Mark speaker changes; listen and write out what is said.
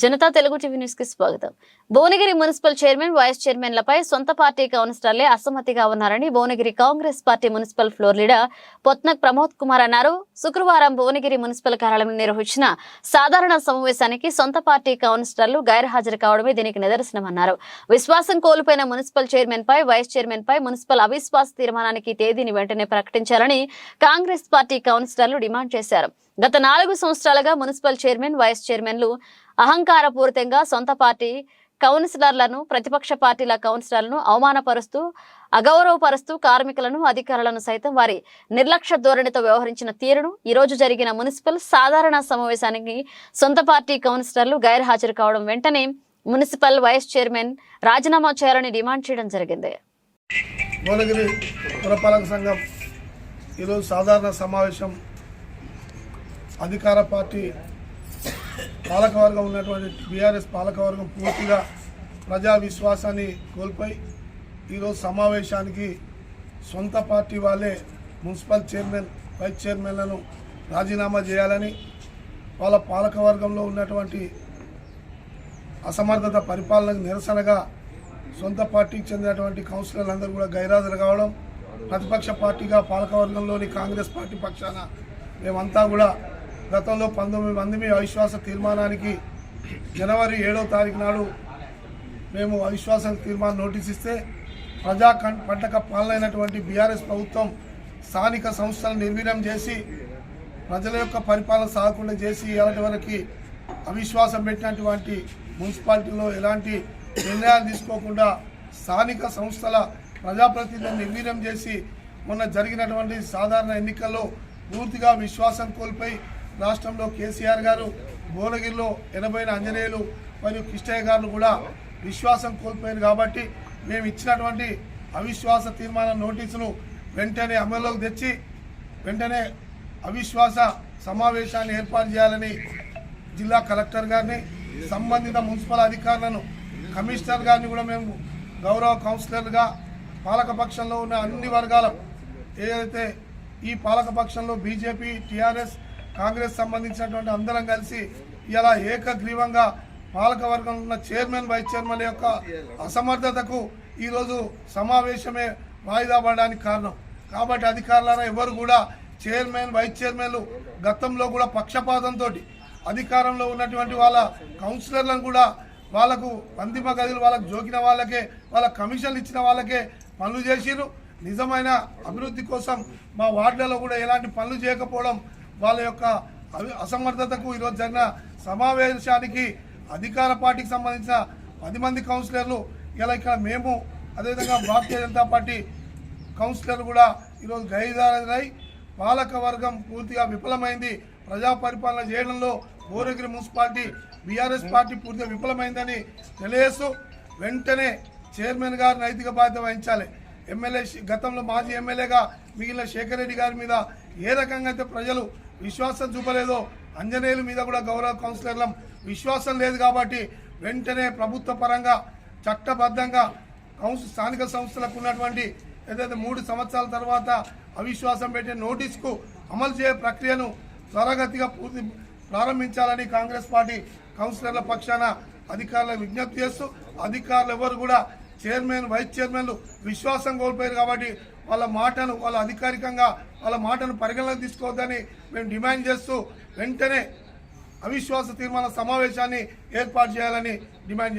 Speaker 1: Janata Telugu TV న్యూస్కి స్వాగతం. Bhuvanagiri municipal chairman vice చైర్మన్లపై సొంత పార్టీ కౌన్సిలర్లే అసమ్మతిగా ఉన్నారని Bhuvanagiri Congress party municipal floor leader Pothnak Pramod Kumar అన్నారు. శుక్రవారం భువనగిరి మున్సిపల్ కార్యాలయంలో నిర్వహించిన సాధారణ సమావేశానికి సొంత పార్టీ కౌన్సిలర్లు గైర్హాజరు కావడమే దీనికి నిదర్శనమన్నారు విశ్వాసం కోల్పోయిన మున్సిపల్ చైర్మన్ పై వైస్ చైర్మన్ పై మున్సిపల్ అవిశ్వాస తీర్మానానికి తేదీని వెంటనే ప్రకటించాలని కాంగ్రెస్ పార్టీ కౌన్సిలర్లు డిమాండ్ చేశారు. గత నాలుగు సంవత్సరాలుగా మున్సిపల్ చైర్మన్ వైస్ చైర్మన్లు అహంకారపూరితంగా సొంత పార్టీ కౌన్సిలర్లను ప్రతిపక్ష పార్టీల కౌన్సిలర్లను అవమానపరుస్తూ అగౌరవపరుస్తూ కార్మికులను అధికారులను సైతం వారి నిర్లక్ష్య ధోరణితో వ్యవహరించిన తీరును ఈరోజు జరిగిన మున్సిపల్ సాధారణ సమావేశానికి సొంత పార్టీ కౌన్సిలర్లు గైర్హాజరు కావడం వెంటనే మున్సిపల్ వైస్ చైర్మన్ రాజీనామా చేయాలని డిమాండ్ చేయడం జరిగింది.
Speaker 2: భువనగిరి పురపాలక సంఘం ఈరోజు సాధారణ సమావేశం అధికార పార్టీ పాలకవర్గం ఉన్నటువంటి బీఆర్ఎస్ పాలకవర్గం పూర్తిగా ప్రజా విశ్వాసాన్ని కోల్పోయి ఈరోజు సమావేశానికి సొంత పార్టీ వాళ్ళే మున్సిపల్ చైర్మన్ వైస్ చైర్మన్లను రాజీనామా చేయాలని వాళ్ళ పాలకవర్గంలో ఉన్నటువంటి అసమర్థత పరిపాలనకు నిరసనగా సొంత పార్టీకి చెందినటువంటి కౌన్సిలర్లు అందరూ కూడా గైరాజులు కావడం ప్రతిపక్ష పార్టీగా పాలకవర్గంలోని కాంగ్రెస్ పార్టీ పక్షాన మేమంతా కూడా గతంలో పంతొమ్మిది మంది మీ అవిశ్వాస తీర్మానానికి జనవరి ఏడో తారీఖు నాడు మేము అవిశ్వాస తీర్మానం నోటీస్ ఇస్తే ప్రజా పంటక పాలనైనటువంటి బీఆర్ఎస్ ప్రభుత్వం స్థానిక సంస్థలను నిర్వీర్యం చేసి ప్రజల యొక్క పరిపాలన సాగకుండా చేసి ఇలాంటి వరకు అవిశ్వాసం పెట్టినటువంటి మున్సిపాలిటీలో ఎలాంటి నిర్ణయాలు తీసుకోకుండా స్థానిక సంస్థల ప్రజాప్రతినిధులను నిర్వీర్యం చేసి మొన్న జరిగినటువంటి సాధారణ ఎన్నికల్లో పూర్తిగా విశ్వాసం కోల్పోయి రాష్ట్రంలో కేసీఆర్ గారు భువనగిరిలో ఎనభైన ఆంజనేయులు మరియు కిష్టయ్య గారు కూడా విశ్వాసం కోల్పోయారు కాబట్టి మేము ఇచ్చినటువంటి అవిశ్వాస తీర్మాన నోటీసును వెంటనే అమల్లోకి తెచ్చి వెంటనే అవిశ్వాస సమావేశాన్ని ఏర్పాటు చేయాలని జిల్లా కలెక్టర్ గారిని సంబంధిత మున్సిపల్ అధికారులను కమిషనర్ గారిని కూడా మేము గౌరవ కౌన్సిలర్గా పాలకపక్షంలో ఉన్న అన్ని వర్గాల ఏదైతే ఈ పాలకపక్షంలో బీజేపీ టీఆర్ఎస్ కాంగ్రెస్ సంబంధించినటువంటి అందరం కలిసి ఇలా ఏకగ్రీవంగా పాలకవర్గంలో ఉన్న చైర్మన్ వైస్ చైర్మన్ యొక్క అసమర్థతకు ఈరోజు సమావేశమే వాయిదా పడడానికి కారణం. కాబట్టి అధికారులైన ఎవరు కూడా చైర్మన్ వైస్ చైర్మన్లు గతంలో కూడా పక్షపాతంతో అధికారంలో ఉన్నటువంటి వాళ్ళ కౌన్సిలర్లను కూడా వాళ్ళకు అంతిమ గదులు వాళ్ళకు జోకిన వాళ్ళకే వాళ్ళ కమిషన్లు ఇచ్చిన వాళ్ళకే పనులు చేసిరు నిజమైన అభివృద్ధి కోసం మా వార్డులలో కూడా ఎలాంటి పనులు చేయకపోవడం వాళ్ళ యొక్క అవి- అసమర్థతకు ఈరోజు జరిగిన సమావేశానికి అధికార పార్టీకి సంబంధించిన పది మంది కౌన్సిలర్లు ఇలా ఇక్కడ మేము అదేవిధంగా భారతీయ జనతా పార్టీ కౌన్సిలర్లు కూడా ఈరోజు గైదారై పాలక వర్గం పూర్తిగా విఫలమైంది. ప్రజా పరిపాలన చేయడంలో భువనగిరి మున్సిపాలిటీ బీఆర్ఎస్ పార్టీ పూర్తిగా విఫలమైందని తెలియజేస్తూ వెంటనే చైర్మన్ గారు నైతిక బాధ్యత వహించాలి. ఎమ్మెల్యే గతంలో మాజీ ఎమ్మెల్యేగా మిగిలిన శేఖర్ రెడ్డి గారి మీద ఏ రకంగా అయితే ప్రజలు విశ్వాసం చూపలేదో. అంజనేయుల మీద కూడా గౌరవ కౌన్సిలర్లం విశ్వాసం లేదు కాబట్టి వెంటనే ప్రభుత్వ పరంగా చట్టబద్ధంగా కౌన్సిల్ స్థానిక సంస్థలకు ఉన్నటువంటి ఏదైతే మూడు సంవత్సరాల తర్వాత అవిశ్వాసం పెట్టే నోటీసుకు అమలు చేయ ప్రక్రియను త్వరగతిగా పూర్తి ప్రారంభించాలని కాంగ్రెస్ పార్టీ కౌన్సిలర్ల పక్షాన అధికారులకు విజ్ఞప్తి చేస్తూ అధికారులు ఎవరు కూడా చైర్మన్ వైస్ చైర్మన్లు విశ్వాసం కోల్పోయారు కాబట్టి వాళ్ళ మాటను వాళ్ళ అధికారికంగా వాళ్ళ మాటను పరిగణలోకి తీసుకోవద్దని మేము డిమాండ్ చేస్తూ వెంటనే అవిశ్వాస తీర్మాన సమావేశాన్ని ఏర్పాటు చేయాలని డిమాండ్